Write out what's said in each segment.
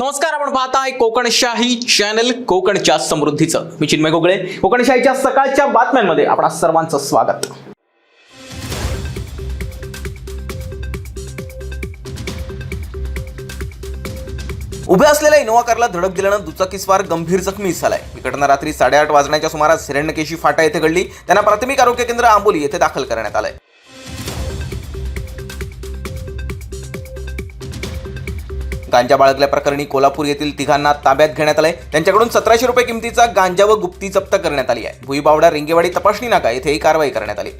नमस्कार आपण पाहताय कोकणशाही चॅनल कोकणच्या समृद्धीचं. मी चिन्मय गोगळे. कोकणशाहीच्या सकाळच्या बातम्यांमध्ये आपणा सर्वांचं स्वागत. उभ्या असलेल्या इनोव्हा कारला धडक दिल्यानं दुचाकीस्वार गंभीर जखमी झालाय. ही घटना रात्री साडेआठ वाजण्याच्या सुमारास हिरण्यकेशी फाटा येथे घडली. त्यांना प्राथमिक आरोग्य केंद्र आंबोली येथे दाखल करण्यात आलंय. गांजा बाळगल्याप्रकरणी कोल्हापूर येथील तिघांना ताब्यात घेण्यात आलंय. त्यांच्याकडून सतराशे रुपये किमतीचा गांजा व गुप्ती जप्त करण्यात आली आहे. भुईबावडा रिंगेवाडी तपासणी नाका येथे ही कारवाई करण्यात आली.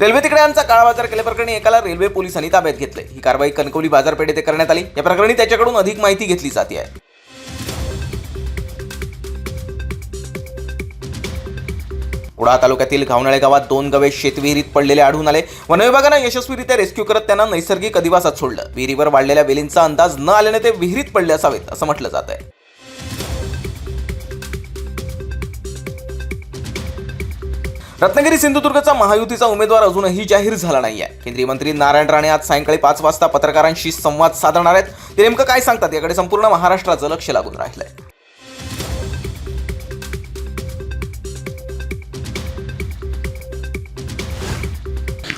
रेल्वे तिकड्यांचा काळा बाजार केल्याप्रकरणी एकाला रेल्वे पोलिसांनी ताब्यात घेतले ही कारवाई कणकवली बाजारपेठ येथे करण्यात आली. या प्रकरणी त्याच्याकडून अधिक माहिती घेतली जाते आहे. कुडाळ तालुक्यातील घावनाळे गावात दोन गवे शेतविहिरीत पडलेले आढळून आले. वनविभागानं यशस्वीरित्या रेस्क्यू करत त्यांना नैसर्गिक अधिवासात सोडलं. विहिरीवर वाढलेल्या वेलींचा अंदाज न आल्याने ते विहिरीत पडले असावेत असं म्हटलं जात आहे रत्नागिरी सिंधुदुर्गचा महायुतीचा उमेदवार अजूनही जाहीर झाला नाही आहे केंद्रीय मंत्री नारायण राणे आज सायंकाळी पाच वाजता पत्रकारांशी संवाद साधणार आहेत. ते नेमकं काय सांगतात? याकडे संपूर्ण महाराष्ट्राचं लक्ष लागून राहिलंय.